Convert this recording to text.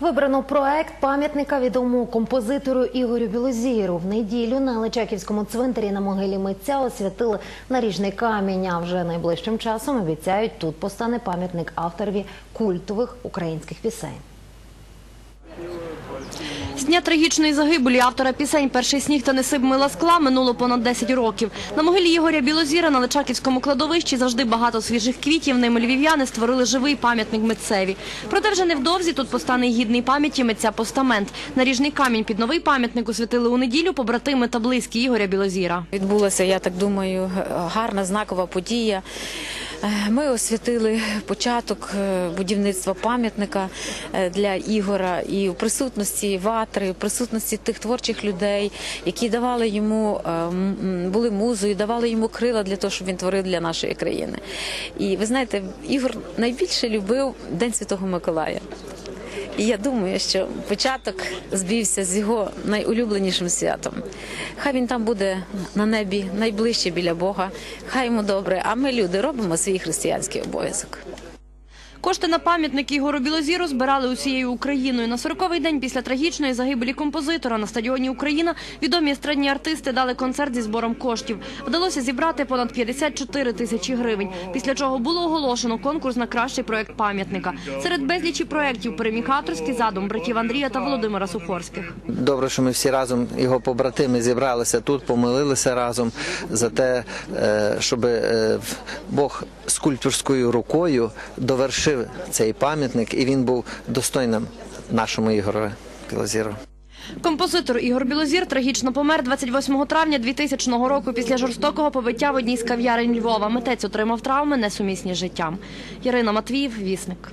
Вибрано проект пам'ятника відомому композитору Ігорю Білозіру. В неділю на Личаківському цвинтарі на могилі митця освятили наріжний камінь. А вже найближчим часом обіцяють тут постане пам'ятник авторові культових українських пісень. З дня трагічної загибелі автора пісень «Перший сніг» та «Несип мила скла» минуло понад 10 років. На могилі Ігоря Білозіра на Личаківському кладовищі завжди багато свіжих квітів. Ними львів'яни створили живий пам'ятник митцеві. Проте вже невдовзі тут постане гідний пам'яті митця постамент. Наріжний камінь під новий пам'ятник освятили у неділю побратими та близькі Ігоря Білозіра. Відбулася, я так думаю, гарна знакова подія. Е, Ми освятили початок е, будівництва пам'ятника е, для Ігора і в присутності ватри, в присутності тих творчих людей, які давали йому е, були музою, давали йому крила для того, щоб він творив для нашої країни. І ви знаєте, Ігор найбільше любив День Святого Миколая. І я думаю, що початок збився з його найулюбленішим святом. Хай він там буде на небі найближче біля Бога. Хай йому добре. А ми, люди, робимо свій християнський обов'язок. Кошти на пам'ятник Ігору Білозіру збирали усією Україною. На 40-й день після трагічної загибелі композитора на стадіоні Україна відомі естрадні артисти дали концерт зі збором коштів. Вдалося зібрати понад 54 тисячі гривень, після чого було оголошено конкурс на кращий проект пам'ятника. Серед безлічі проєктів переміг авторський задум братів Андрія та Володимира Сухорських. Добре, що ми всі разом, його побратими, зібралися тут, помолилися разом за те, е, щоб е, Бог скульпторською рукою довершив цей пам'ятник, і він був достойним нашому Ігору Білозіру. Композитор Ігор Білозір трагічно помер 28 травня 2000 року після жорстокого побиття в одній з кав'ярень Львова. Митець отримав травми, несумісні з життям. Ярина Матвіїв, Вісник.